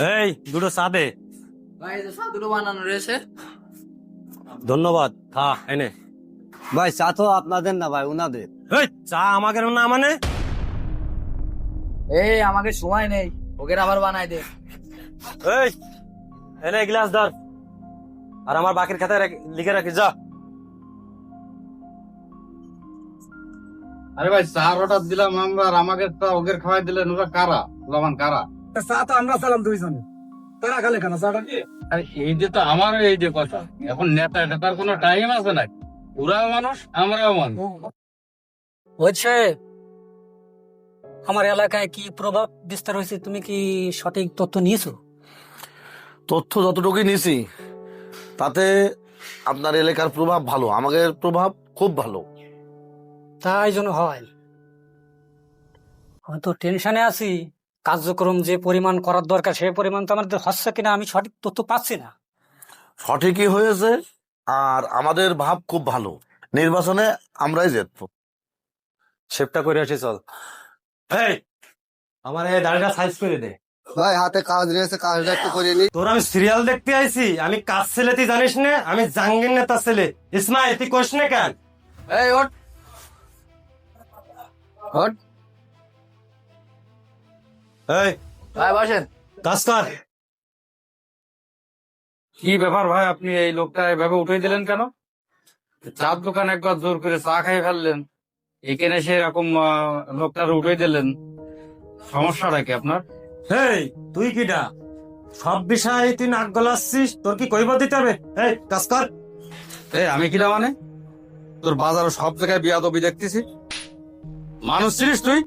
এই দুটো চা দে। ভাই চা দুটো বানানো রয়েছে। ধন্যবাদ। খা এনে। ভাই চা তো আপনাদের না ভাই উনাদের। এই চা আমাকে না মানে? এই আমাকে সময় নেই। ওকে আবার বানাই দে। এই এনে গ্লাস ধর। আর আমার বাকির খাতায় রেখে- লিখে রাখি যা। আরে ভাই চার অর্ডার দিলাম আমরা আর আমাকে ওদের খাওয়াই দিলেন ওরা কারা? লবান কারা? চা তো আমরা চালাম দুইজনে। তারা খালে কেন চাটা। আরে এই যে তো আমার এই যে কথা এখন নেতা নেতার কোনো টাইম আছে না ওরাও মানুষ আমরাও মানুষ। হচ্ছে আমার এলাকায় কি প্রভাব বিস্তার হয়েছে? তুমি কি সঠিক তথ্য নিয়েছো? তথ্য যতটুকুই নিছি তাতে আপনার এলাকার প্রভাব ভালো আমাদের প্রভাব খুব ভালো। তাই জন্য হয়। আমি তো টেনশনে আছি। কার্যক্রম যে পরিমাণ করার দরকার সেই পরিমাণ তো আমাদের হচ্ছে কিনা আমি সঠিক তথ্য পাচ্ছি না। সঠিকই হয়েছে আর আমাদের ভাব খুব ভালো। নির্বাচনে আমরাই জিতবো। শেপটা করে আসি চল। এই আমার এই দাড়িটা সাইজ করে দে। ভাই হাতে কাজ রয়েছে কাজটা একটু করে নি। তোর আমি সিরিয়াল দেখতে আইছি আমি কাজ ছেলে তুই জানিস না আমি জাঙ্গির নেতা ছেলে। ইসমাইল তুই কোশ না কেন? এই ওঠ। ওঠ। এই। ভাই বসেন। কাজ কর কি ব্যাপার ভাই আপনি এই লোকটা এভাবে উঠে দিলেন কেন? চার দোকান একবার জোর করে চা খাই ফেললেন। এখানে সে এরকম লোকটার উঠে দিলেন। সমস্যাটা কি আপনার? এই তুই কিটা সব বিষয়ে তুই নাক গলাচ্ছিস তোর কি কইব দিতে হবে? এই কাজ কর এই আমি কিনা মানে? তোর বাজারে সব জায়গায় বিয়া দবি দেখতেছি। মানুষ ছিলিস তুই?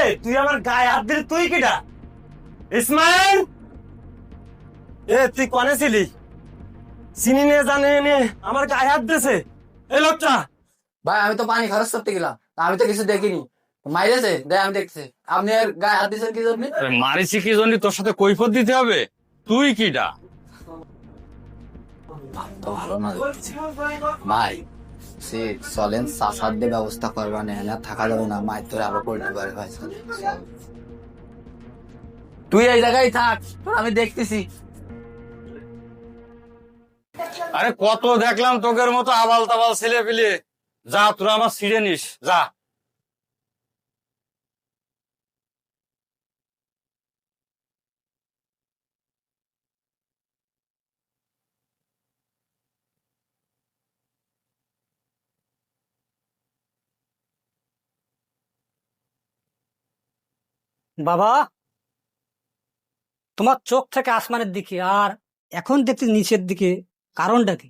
এই তুই আমার গায়ে হাত দিলি তুই কিটা ইসমাইল? এ তুই কনে ছিলি? চিনি নে জানে নে আমার গায়ে হাত দিয়েছে এই লোকটা ভাই আমি তো পানি খরচ করতে গেলাম। আমি তো কিছু দেখিনি। মাইরেছে? দেখ আমি দেখছি আপনি গায়ে হাত দিয়েছেন কি জন্য? মারিছি কি জন্য? তোর সাথে কৈফত দিতে হবে? তুই কিটা তো ভালো না ভাই সে চলেন ব্যবস্থা করবা না থাকা যাবে না, মায়ের তোর আরও তুই এই জায়গায় থাক, তোর আমি দেখতেছি। আরে কত দেখলাম তোকের মতো আবাল তাবাল ছেলে পেলে যা, তোরা আমার ছিঁড়ে নিস, যা। বাবা তোমার চোখ থেকে আসমানের দিকে আর এখন দেখছি নিচের দিকে কারণটা কি?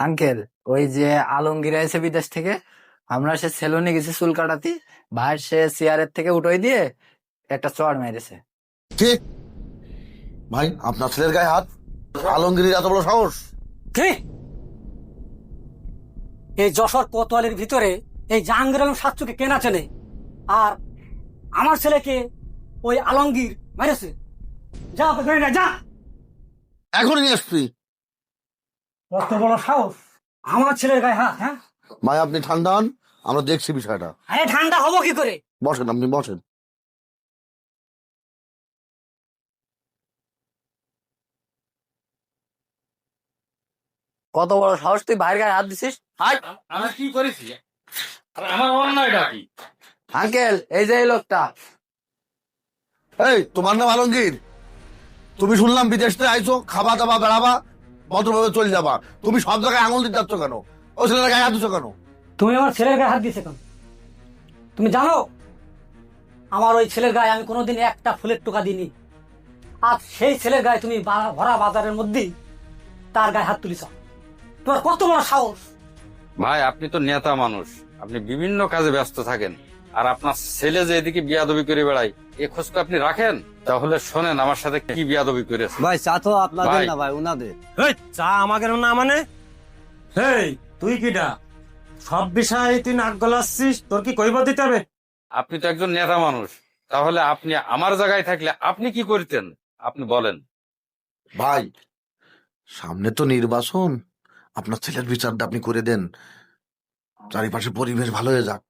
আঙ্কেল ওই যে আলমগীর এসে বিদেশ থেকে আমরা সে সেলুনে গেছি চুল কাটাতে ভাই সে চেয়ারের থেকে উঠোই দিয়ে একটা চড় মেরেছে। ঠিক ভাই আপনার ছেলের গায়ে হাত? আলমগিরির এত বড় সাহস? কি? এই যশোর কোতোয়ালির ভিতরে এই জাহাঙ্গীর আলম সাতচুকে কেনা চেনে? আর আমার ছেলেকে ওই আলমগীর মেরেছে যা ওকে ধরে আয়, যা। এখন নিয়ে আসছি কত বড় সাহস। আমার ছেলের গায়ে হাত হ্যাঁ? ভাই আপনি ঠান্ডা হন আমরা দেখছি বিষয়টা। আরে ঠান্ডা হব কি করে? বসেন আপনি বসেন। কত বড় সাহস তুই বাইরের গায়ে হাত দিছিস? হাই আমি কি করেছি? আমার অন্যায়টা কি? আঙ্কেল এই যে এই লোকটা। এই তোমার নাম আলমগীর? তুমি শুনলাম বিদেশ থেকে আইছো খাবা দাবা বেড়াবা ভদ্রভাবে চলে যাবা। তুমি সব জায়গায় আঙুল দিতে যাচ্ছ কেন? ও ছেলের গায়ে হাত দিচ্ছ কেন? তুমি আমার ছেলের গায়ে হাত দিয়েছে কেন? তুমি জানো আমার ওই ছেলের গায়ে আমি কোনোদিন একটা ফুলের টোকা দিইনি। আর সেই ছেলের গায়ে তুমি ভরা বাজারের মধ্যেই তার গায়ে হাত তুলিছ। তোমার কত বড় সাহস? ভাই আপনি তো নেতা মানুষ। আপনি বিভিন্ন কাজে ব্যস্ত থাকেন। আর আপনার ছেলে যে এদিকে বিয়াদবি করে বেড়ায় এ খোঁজ তো আপনি রাখেন? তাহলে শোনেন আমার সাথে কি বিয়াদবি করেছে। ভাই চা তো আপনাদের ভাই। না ভাই উনাদের। এই চা আমাকে না মানে? এই তুই কিটা সব বিষয়ে তুই নাক গলাচ্ছিস তোর কি কইব দিতে হবে? আপনি তো একজন নেতা মানুষ। তাহলে আপনি আমার জায়গায় থাকলে আপনি কি করতেন? আপনি বলেন। ভাই সামনে তো নির্বাচন। আপনার ছেলের বিচারটা আপনি করে দেন। চারিপাশে পরিবেশ ভালো হয়ে যাক।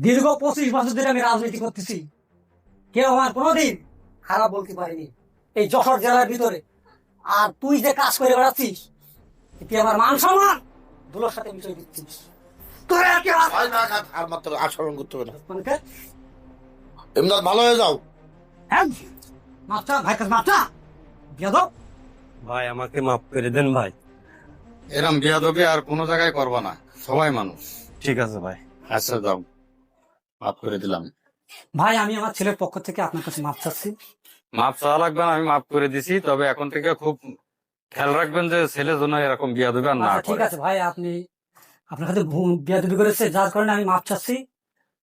দীর্ঘ পঁচিশ বছর ধরে আমি রাজনীতি করতেছি। কেউ আমার কোনোদিন খারাপ বলতে পারিনি। এই যশোর জেলার ভিতরে। আর তুই যে কাজ করে বেড়াচ্ছিস তুই আমার মান সম্মান দুলোর সাথে মিশিয়ে দিচ্ছিস। তোর আর কি আস- ভাই আর মাত্র আচরণ করতে হবে না। মানে এমদাদ ভালো হয়ে যাও। হ্যাঁ মাপটা ভাই কাছে মাপটা বিয়াদব। ভাই আমাকে মাফ করে দেন ভাই। এরম বিয়াদবি আর কোনো জায়গায় করবা না। সবাই মানুষ। ঠিক আছে ভাই। আচ্ছা যাও মাফ করে দিলাম। ভাই আমি আমার ছেলের পক্ষ থেকে আপনার কাছে মাপ চাচ্ছি। মাপ চাওয়া লাগবে না আমি মাফ করে দিছি তবে এখন থেকে খুব খেয়াল রাখবেন যে ছেলে জন্য এরকম বিয়াদবি আর না আচ্ছা ঠিক করে। আছে ভাই আপনি আপনার কাছে ভুল- বিয়াদবি করেছে যার কারণে আমি মাপ চাচ্ছি।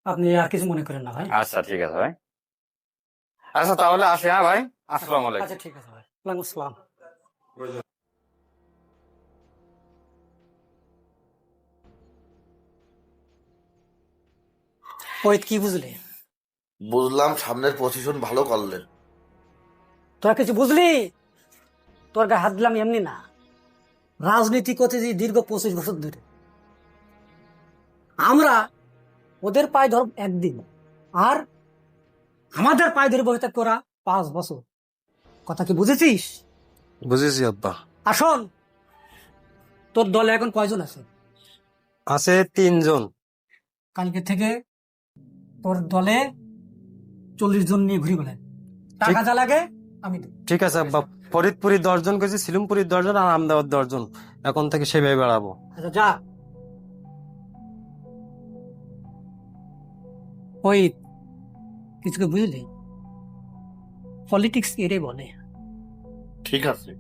আপনি আর কিছু মনে করেন না ভাই। আচ্ছা ঠিক আছে ভাই। আচ্ছা তাহলে আসি হ্যাঁ ভাই? আসসালামু আলাইকুম। আচ্ছা ঠিক আছে ভাই। ওয়ালাইকুম আসসালাম। ওই কি বুঝলি? বুঝলাম সামনের পজিশন ভালো করলেন তোরা কিছু বুঝলি? তোর গায়ে হাত দিলাম এমনি না। রাজনীতি করতেছি দীর্ঘ পঁচিশ বছর ধরে। আমরা ওদের পায়ে ধর একদিন। আর আমাদের পায়ে ধরে বসে থাকতে ওরা পাঁচ বছর। কথা কি বুঝেছিস? বুঝেছি আব্বা। আসল তোর দলে এখন কয়জন আছে? আছে তিনজন। কালকে থেকে তোর দলে চল্লিশ জন নিয়ে ঘুরি বেড়ায় টাকা যা লাগে আমি ঠিক আছে আব্বা। ফরিদপুরি দশজন করেছি সিলুমপুরি দশজন আর আমদাবাদ দশজন এখন থেকে সেভাবে বেড়াবো। আচ্ছা যা। ওই কিছুকে বুঝলি? পলিটিক্স এটাই বলে? ঠিক আছে।